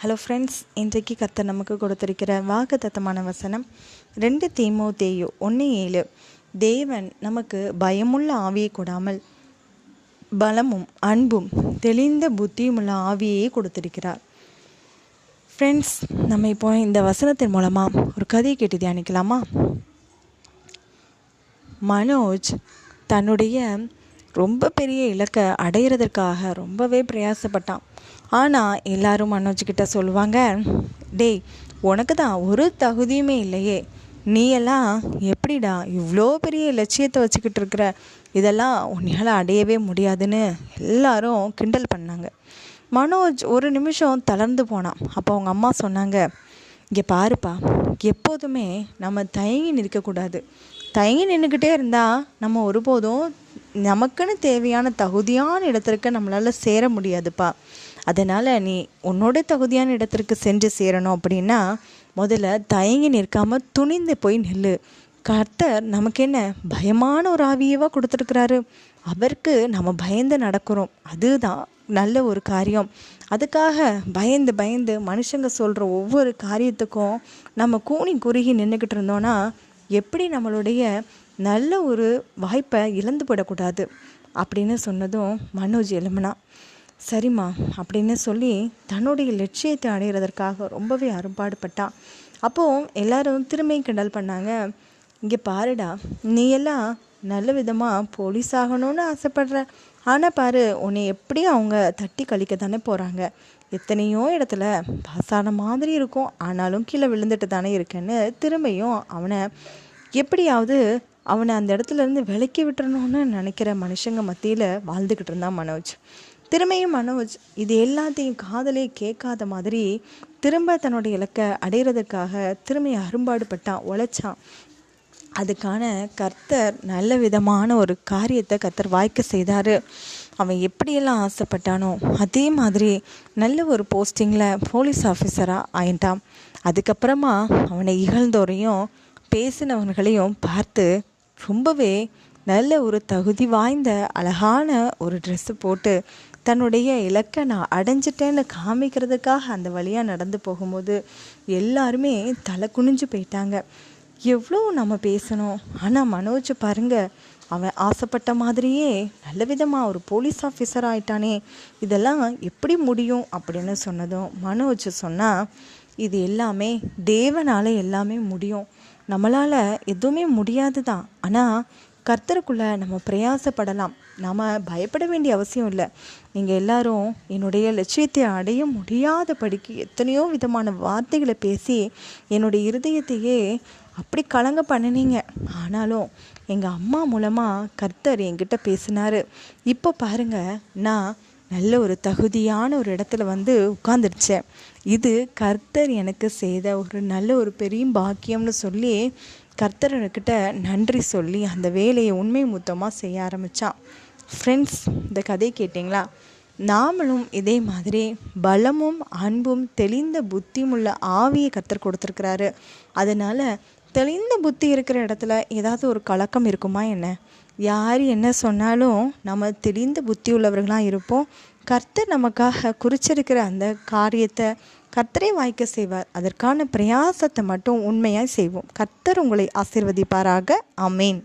Hello friends இன்றைக்கு கர்த்தர் நமக்கு கொடுத்திருக்கிற வாக்குத்தத்தமான வசனம் ரெண்டு தீமோ தேயோ ஒன்று ஏழு. தேவன் நமக்கு பயமுள்ள ஆவியை கொடாமல் பலமும் அன்பும் தெளிந்த புத்தியுமுள்ள ஆவியையே கொடுத்திருக்கிறார். ஃப்ரெண்ட்ஸ் நம்ம இப்போ இந்த வசனத்தின் மூலமாக ஒரு கதையை கேட்டு தியானிக்கலாமா? மனோஜ் தன்னுடைய ரொம்ப பெரிய இலக்கை அடையிறதற்காக ரொம்பவே பிரயாசப்பட்டான். ஆனால் எல்லாரும் மனோஜ்கிட்ட சொல்லுவாங்க டேய் உனக்கு தான் ஒரு தகுதியுமே இல்லையே. நீ எல்லாம் எப்படிடா இவ்வளோ பெரிய லட்சியத்தை வச்சுக்கிட்டு இருக்கிற? இதெல்லாம் உன்னால் அடையவே முடியாதுன்னு எல்லாரும் கிண்டல் பண்ணாங்க. மனோஜ் ஒரு நிமிஷம் தளர்ந்து போனான். அப்போ அவங்க அம்மா சொன்னாங்க இங்கே பாருப்பா எப்போதுமே நம்ம தயங்கி நிற்கக்கூடாது. தயங்கி நின்றுக்கிட்டே இருந்தால் நம்ம ஒருபோதும் நமக்குன்னு தேவையான தகுதியான இடத்திற்கு நம்மளால் சேர முடியாதுப்பா. அதனால் நீ உன்னோட தகுதியான இடத்திற்கு சென்று சேரணும் அப்படின்னா முதல்ல தயங்கி நிற்காமல் துணிந்து போய் நில்லு. கர்த்தர் நமக்கு என்ன பயமான ஒரு ஆவியவாக கொடுத்துருக்குறாரு. அவருக்கு நம்ம பயந்து நடக்கிறோம். அதுதான் நல்ல ஒரு காரியம். அதுக்காக பயந்து பயந்து மனுஷங்க சொல்கிற ஒவ்வொரு காரியத்துக்கும் நம்ம கூணி குறுகி நின்றுக்கிட்டு இருந்தோன்னா எப்படி நம்மளுடைய நல்ல ஒரு வாய்ப்பை இழந்து போடக்கூடாது அப்படின்னு சொன்னதும் மனோஜ் எழுமனா சரிம்மா அப்படின்னு சொல்லி தன்னுடைய லட்சியத்தை அடைகிறதற்காக ரொம்பவே அரும்பாடுபட்டான் அப்போது எல்லாரும் திரும்பி கிண்டல் பண்ணாங்க. இங்கே பாருடா நீ எல்லாம் நல்ல விதமாக போலீஸ் ஆகணும்னு ஆசைப்படுற. ஆனால் பாரு உன்னை எப்படியும் அவங்க தட்டி கழிக்க தானே போகிறாங்க எத்தனையோ இடத்துல பாஸ் ஆன மாதிரி இருக்கும். ஆனாலும் கீழே விழுந்துட்டு தானே இருக்கேன்னு திரும்பியும் அவனை எப்படியாவது அவனை அந்த இடத்துலேருந்து விலக்கி விட்டுறணும்னு நினைக்கிற மனுஷங்க மத்தியில் வாழ்ந்துக்கிட்டு இருந்தான் மனோஜ். திறமையும் மனோஜ் இது எல்லாத்தையும் காதலே கேட்காத மாதிரி திரும்ப தன்னுடைய இலக்கை அடையிறதுக்காக திரும்பி அரும்பாடுபட்டான் உழைச்சான். அதுக்கான கர்த்தர் நல்ல விதமான ஒரு காரியத்தை கர்த்தர் வாய்க்க செய்தார். அவன் எப்படியெல்லாம் ஆசைப்பட்டானோ அதே மாதிரி நல்ல ஒரு போஸ்டிங்கில் போலீஸ் ஆஃபீஸராக ஆயிட்டான். அதுக்கப்புறமா அவனை இகழ்ந்தோரையும் பேசினவர்களையும் பார்த்து ரொம்பவே நல்ல ஒரு தகுதி வாய்ந்த அழகான ஒரு ட்ரெஸ்ஸு போட்டு தன்னுடைய இலக்கை நான் அடைஞ்சிட்டேன்னு காமிக்கிறதுக்காக அந்த வழியாக நடந்து போகும்போது எல்லாருமே தலை குனிஞ்சு போயிட்டாங்க. எவ்வளோ நம்ம பேசணும். ஆனால் மனோஜ் பாருங்கள் அவன் ஆசைப்பட்ட மாதிரியே நல்ல விதமாக ஒரு போலீஸ் ஆஃபீஸர் ஆயிட்டானே. இதெல்லாம் எப்படி முடியும் அப்படின்னு சொன்னதும் மனோஜ் சொன்னால் இது எல்லாமே தேவனால் எல்லாமே முடியும். நம்மளால் எதுவுமே முடியாது தான் ஆனால் கர்த்தருக்குள்ளே நம்ம பிரயாசப்படலாம். நாம் பயப்பட வேண்டிய அவசியம் இல்லை. நீங்கள் எல்லாரும் என்னுடைய லட்சியத்தை அடைய முடியாதபடிக்கு எத்தனையோ விதமான வார்த்தைகளை பேசி என்னுடைய இருதயத்தையே அப்படி கலங்க பண்ணினீங்க. ஆனாலும் எங்கள் அம்மா மூலமாக கர்த்தர் என்கிட்ட பேசினார். இப்போ பாருங்கள் நான் நல்ல ஒரு தகுதியான ஒரு இடத்துல வந்து உட்காந்துருச்சேன் இது கர்த்தர் எனக்கு செய்த ஒரு நல்ல ஒரு பெரிய பாக்கியம்னு சொல்லி கர்த்தர்கிட்ட நன்றி சொல்லி அந்த வேலையை உண்மை மொத்தமாக செய்ய ஆரம்பித்தான் ஃப்ரெண்ட்ஸ் இந்த கதை கேட்டிங்களா? நாமளும் இதே மாதிரி பலமும் அன்பும் தெளிந்த புத்தியுமுள்ள ஆவியை கத்தர் கொடுத்துருக்கிறாரு. அதனால் தெளிந்த புத்தி இருக்கிற இடத்துல ஏதாவது ஒரு கலக்கம் இருக்குமா என்ன? யார் என்ன சொன்னாலும் நம்ம தெளிந்த புத்தி உள்ளவர்களாக இருப்போம். கர்த்தர் நமக்காக குறிச்சிருக்கிற அந்த காரியத்தை கர்த்தரை வாய்க்க செய்வார். அதற்கான பிரயாசத்தை மட்டும் உண்மையாக செய்வோம். கர்த்தர் உங்களை ஆசிர்வதிப்பாராக. அமேன்